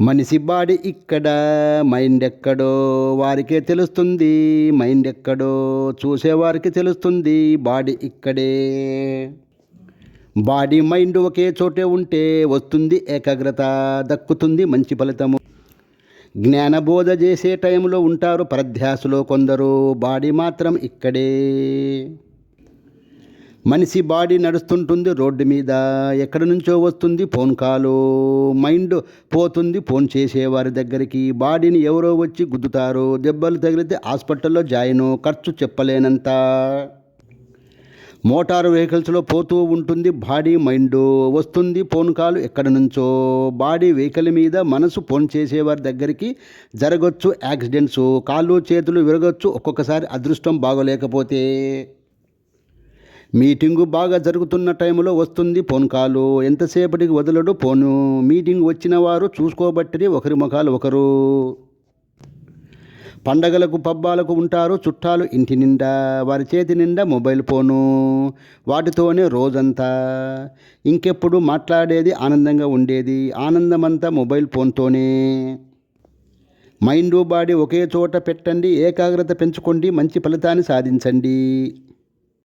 మనిషి బాడీ ఇక్కడ మైండ్ ఎక్కడో వారికే తెలుస్తుంది. మైండ్ ఎక్కడో చూసేవారికి తెలుస్తుంది బాడీ ఇక్కడే. బాడీ మైండ్ ఒకే చోటే ఉంటే వస్తుంది ఏకాగ్రత దక్కుతుంది మంచి ఫలితము. జ్ఞానబోధ చేసే టైంలో ఉంటారు పరధ్యాసులో కొందరు బాడీ మాత్రం ఇక్కడే. మనిషి బాడీ నడుస్తుంటుంది రోడ్డు మీద. ఎక్కడి నుంచో వస్తుంది ఫోన్ కాలు. మైండ్ పోతుంది ఫోన్ చేసేవారి దగ్గరికి. బాడీని ఎవరో వచ్చి గుద్దుతారు. దెబ్బలు తగిలితే హాస్పిటల్లో జాయిన్. ఖర్చు చెప్పలేనంత. మోటారు వెహికల్స్లో పోతూ ఉంటుంది బాడీ మైండ్. వస్తుంది ఫోన్ కాల్ ఎక్కడి నుంచో. బాడీ వెహికల్ మీద మనసు ఫోన్ చేసేవారి దగ్గరికి జరగచ్చు యాక్సిడెంట్స్. కాళ్ళు చేతులు విరగచ్చు ఒక్కొక్కసారి అదృష్టం బాగోలేకపోతే. మీటింగు బాగా జరుగుతున్న టైంలో వస్తుంది ఫోన్ కాలు. ఎంతసేపటికి వదలడు? ఫోను మీటింగ్ వచ్చిన వారు చూసుకోబట్టి ఒకరి ముఖాలు ఒకరు. పండగలకు పబ్బాలకు ఉంటారు చుట్టాలు ఇంటి నిండా. వారి చేతి నిండా మొబైల్ ఫోను. వాటితోనే రోజంతా. ఇంకెప్పుడు మాట్లాడేది ఆనందంగా ఉండేది. ఆనందమంతా మొబైల్ ఫోన్తోనే. మైండ్ బాడీ ఒకే చోట పెట్టండి ఏకాగ్రత పెంచుకోండి మంచి ఫలితాన్ని సాధించండి.